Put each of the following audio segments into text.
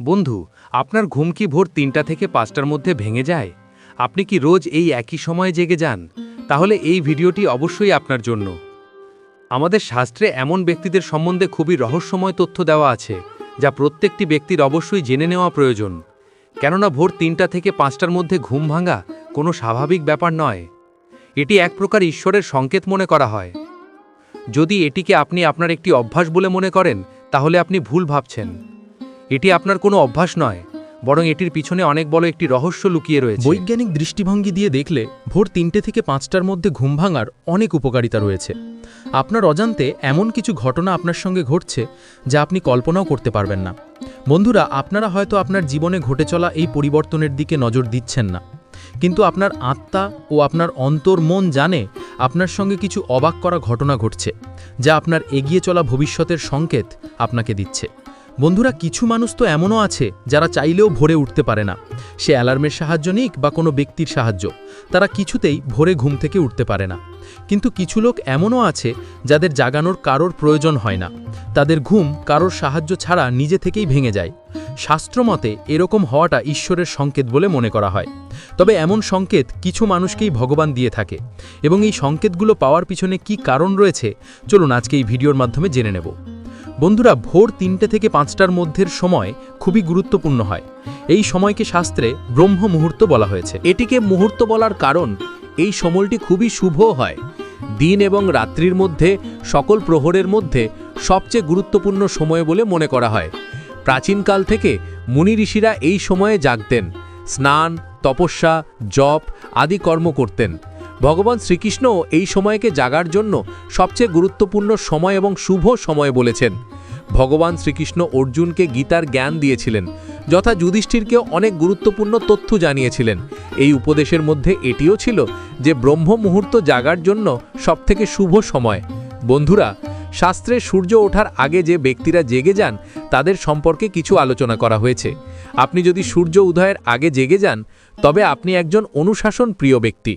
বন্ধু, আপনার ঘুম কি ভোর তিনটা থেকে পাঁচটার মধ্যে ভেঙে যায়? আপনি কি রোজ এই একই সময়ে জেগে যান? তাহলে এই ভিডিওটি অবশ্যই আপনার জন্য। আমাদের শাস্ত্রে এমন ব্যক্তিদের সম্বন্ধে খুবই রহস্যময় তথ্য দেওয়া আছে, যা প্রত্যেকটি ব্যক্তির অবশ্যই জেনে নেওয়া প্রয়োজন। কেননা ভোর তিনটা থেকে পাঁচটার মধ্যে ঘুম ভাঙা কোনো স্বাভাবিক ব্যাপার নয়। এটি এক প্রকার ঈশ্বরের সংকেত মনে করা হয়। যদি এটিকে আপনি আপনার একটি অভ্যাস বলে মনে করেন, তাহলে আপনি ভুল ভাবছেন। এটি আপনার কোনো অভ্যাস নয়, বরং এটির পিছনে অনেক বড় একটি রহস্য লুকিয়ে রয়েছে। বৈজ্ঞানিক দৃষ্টিভঙ্গি দিয়ে দেখলে ভোর তিনটে থেকে পাঁচটার মধ্যে ঘুম ভাঙার অনেক উপকারিতা রয়েছে। আপনার অজান্তে এমন কিছু ঘটনা আপনার সঙ্গে ঘটছে যা আপনি কল্পনাও করতে পারবেন না। বন্ধুরা, আপনারা হয়তো আপনার জীবনে ঘটে চলা এই পরিবর্তনের দিকে নজর দিচ্ছেন না। কিন্তু আপনার আত্মা ও আপনার অন্তর মন জানে আপনার সঙ্গে কিছু অবাক করা ঘটনা ঘটছে, যা আপনার এগিয়ে চলা ভবিষ্যতের সংকেত আপনাকে দিচ্ছে। বন্ধুরা, কিছু মানুষ তো এমনও আছে যারা চাইলেও ভোরে উঠতে পারে না। সে অ্যালার্মের সাহায্য নিক বা কোনো ব্যক্তির সাহায্য। তারা কিছুতেই ভোরে ঘুম থেকে উঠতে পারে না। কিন্তু কিছু লোক এমনও আছে যাদের জাগানোর কারোর প্রয়োজন হয় না। তাদের ঘুম কারোর সাহায্য ছাড়া নিজে থেকেই ভেঙে যায়। শাস্ত্রমতে এরকম হওয়াটা ঈশ্বরের সংকেত বলে মনে করা হয়। তবে এমন সংকেত কিছু মানুষকেই ভগবান দিয়ে থাকে। এবং এই সংকেতগুলো পাওয়ার পিছনে কি কারণ রয়েছে, চলুন আজকে এই ভিডিওর মাধ্যমে জেনে নেব। বন্ধুরা, ভোর তিনটে থেকে পাঁচটার মধ্যের সময় খুবই গুরুত্বপূর্ণ হয়। এই সময়কে শাস্ত্রে ব্রহ্ম মুহূর্ত বলা হয়েছে। এটিকে মুহূর্ত বলার কারণ, এই সময়টি খুবই শুভ হয়। দিন এবং রাত্রির মধ্যে, সকল প্রহরের মধ্যে সবচেয়ে গুরুত্বপূর্ণ সময় বলে মনে করা হয়। প্রাচীনকাল থেকে মুনি ঋষিরা এই সময়ে জাগতেন। স্নান, তপস্যা, জপ আদি কর্ম করতেন। ভগবান শ্রীকৃষ্ণ এই সময়কে জাগার জন্য সবচেয়ে গুরুত্বপূর্ণ সময় এবং শুভ সময় বলেছেন। ভগবান শ্রীকৃষ্ণ অর্জুনকে গীতার জ্ঞান দিয়েছিলেন, যথা যুধিষ্ঠিরকেও অনেক গুরুত্বপূর্ণ তথ্য জানিয়েছিলেন। এই উপদেশের মধ্যে এটিও ছিল যে ব্রহ্ম মুহূর্ত জাগার জন্য সবথেকে শুভ সময়। বন্ধুরা, শাস্ত্রে সূর্য ওঠার আগে যে ব্যক্তিরা জেগে যান, তাদের সম্পর্কে কিছু আলোচনা করা হয়েছে। আপনি যদি সূর্য উদয়ের আগে জেগে যান, তবে আপনি একজন অনুশাসন প্রিয় ব্যক্তি।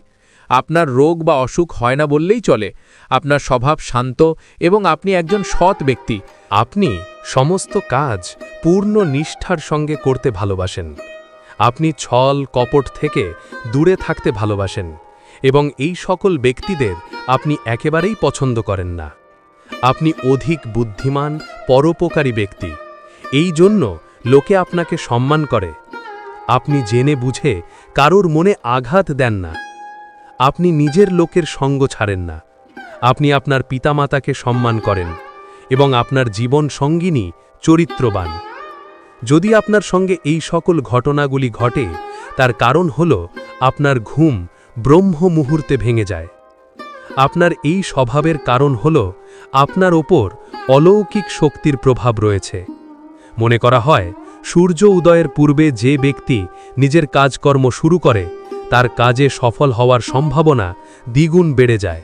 আপনার রোগ বা অসুখ হয় না বললেই চলে। আপনার স্বভাব শান্ত এবং আপনি একজন সৎ ব্যক্তি। আপনি সমস্ত কাজ পূর্ণ নিষ্ঠার সঙ্গে করতে ভালোবাসেন। আপনি ছল, কপট থেকে দূরে থাকতে ভালোবাসেন এবং এই সকল ব্যক্তিদের আপনি একেবারেই পছন্দ করেন না। আপনি অধিক বুদ্ধিমান, পরোপকারী ব্যক্তি। এই জন্য লোকে আপনাকে সম্মান করে। আপনি জেনে বুঝে কারোর মনে আঘাত দেন না। আপনি নিজের লোকের সঙ্গ ছাড়েন না। আপনি আপনার পিতামাতাকে সম্মান করেন এবং আপনার জীবন সঙ্গিনী, চরিত্রবান। যদি আপনার সঙ্গে এই সকল ঘটনাগুলি ঘটে, তার কারণ হল আপনার ঘুম ব্রহ্ম মুহূর্তে ভেঙে যায়। আপনার এই স্বভাবের কারণ হল আপনার ওপর অলৌকিক শক্তির প্রভাব রয়েছে। মনে করা হয়, সূর্য উদয়ের পূর্বে যে ব্যক্তি নিজের কাজকর্ম শুরু করে তার কাজে সফল হওয়ার সম্ভাবনা দ্বিগুণ বেড়ে যায়।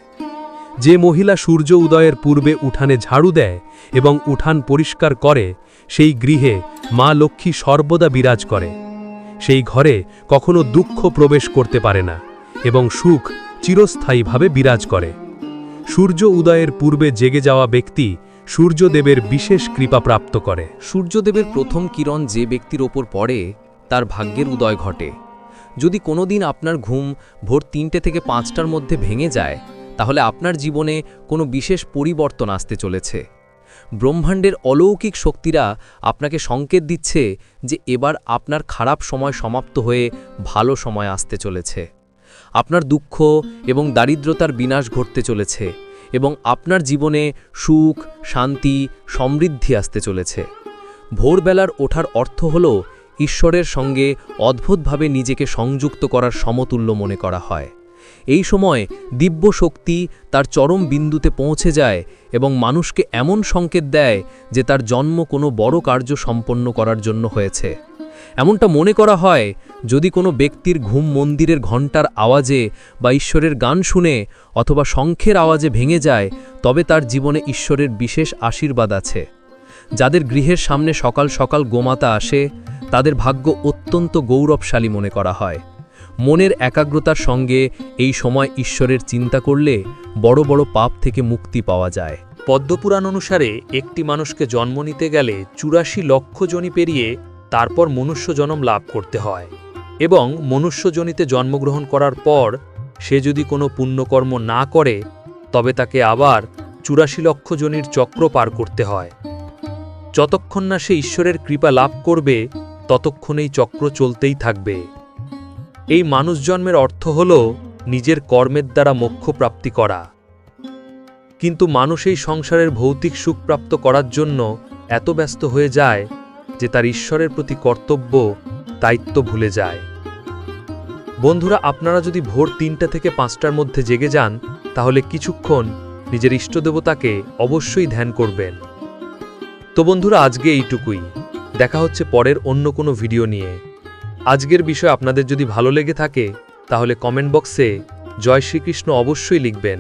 যে মহিলা সূর্য উদয়ের পূর্বে উঠানে ঝাড়ু দেয় এবং উঠান পরিষ্কার করে, সেই গৃহে মা লক্ষ্মী সর্বদা বিরাজ করে। সেই ঘরে কখনো দুঃখ প্রবেশ করতে পারে না এবং সুখ চিরস্থায়ীভাবে বিরাজ করে। সূর্য উদয়ের পূর্বে জেগে যাওয়া ব্যক্তি সূর্যদেবের বিশেষ কৃপা প্রাপ্ত করে। সূর্যদেবের প্রথম কিরণ যে ব্যক্তির ওপর পড়ে, তার ভাগ্যের উদয় ঘটে। যদি কোনোদিন আপনার ঘুম ভোর তিনটে থেকে পাঁচটার মধ্যে ভেঙে যায়, তাহলে আপনার জীবনে কোনো বিশেষ পরিবর্তন আসতে চলেছে। ব্রহ্মাণ্ডের অলৌকিক শক্তিরা আপনাকে সংকেত দিচ্ছে যে এবার আপনার খারাপ সময় সমাপ্ত হয়ে ভালো সময় আসতে চলেছে। আপনার দুঃখ এবং দারিদ্রতার বিনাশ ঘটতে চলেছে এবং আপনার জীবনে সুখ, শান্তি, সমৃদ্ধি আসতে চলেছে। ভোরবেলার ওঠার অর্থ হল ঈশ্বরের সঙ্গে অদ্ভুতভাবে নিজেকে সংযুক্ত করার সমতুল্য মনে করা হয়। এই সময় দিব্য শক্তি তার চরম বিন্দুতে পৌঁছে যায় এবং মানুষকে এমন সংকেত দেয় যে তার জন্ম কোনো বড় কার্য সম্পন্ন করার জন্য হয়েছে। এমনটা মনে করা হয় যদি কোনো ব্যক্তির ঘুম মন্দিরের ঘণ্টার আওয়াজে বা ঈশ্বরের গান শুনে অথবা শঙ্খের আওয়াজে ভেঙে যায়, তবে তার জীবনে ঈশ্বরের বিশেষ আশীর্বাদ আছে। যাদের গৃহের সামনে সকাল সকাল গোমাতা আসে, তাদের ভাগ্য অত্যন্ত গৌরবশালী মনে করা হয়। মনের একাগ্রতার সঙ্গে এই সময় ঈশ্বরের চিন্তা করলে বড় বড় পাপ থেকে মুক্তি পাওয়া যায়। পদ্মপুরাণ অনুসারে একটি মানুষকে জন্ম নিতে গেলে চুরাশি লক্ষ জনি পেরিয়ে তারপর মনুষ্য জন্ম লাভ করতে হয় এবং মনুষ্যজনিতে জন্মগ্রহণ করার পর সে যদি কোনো পুণ্যকর্ম না করে, তবে তাকে আবার চুরাশি লক্ষ জনির চক্র পার করতে হয়। যতক্ষণ না সে ঈশ্বরের কৃপা লাভ করবে ততক্ষণ এই চক্র চলতেই থাকবে। এই মানুষ জন্মের অর্থ হল নিজের কর্মের দ্বারা মোক্ষ প্রাপ্তি করা। কিন্তু মানুষ এই সংসারের ভৌতিক সুখ প্রাপ্ত করার জন্য এত ব্যস্ত হয়ে যায় যে তার ঈশ্বরের প্রতি কর্তব্য, দায়িত্ব ভুলে যায়। বন্ধুরা, আপনারা যদি ভোর তিনটা থেকে পাঁচটার মধ্যে জেগে যান, তাহলে কিছুক্ষণ নিজের ইষ্টদেবতাকে অবশ্যই ধ্যান করবেন। তো বন্ধুরা, আজকে এইটুকুই। দেখা হচ্ছে পরের অন্য কোনো ভিডিও নিয়ে। আজকের বিষয় আপনাদের যদি ভালো লেগে থাকে, তাহলে কমেন্ট বক্সে জয় শ্রীকৃষ্ণ অবশ্যই লিখবেন।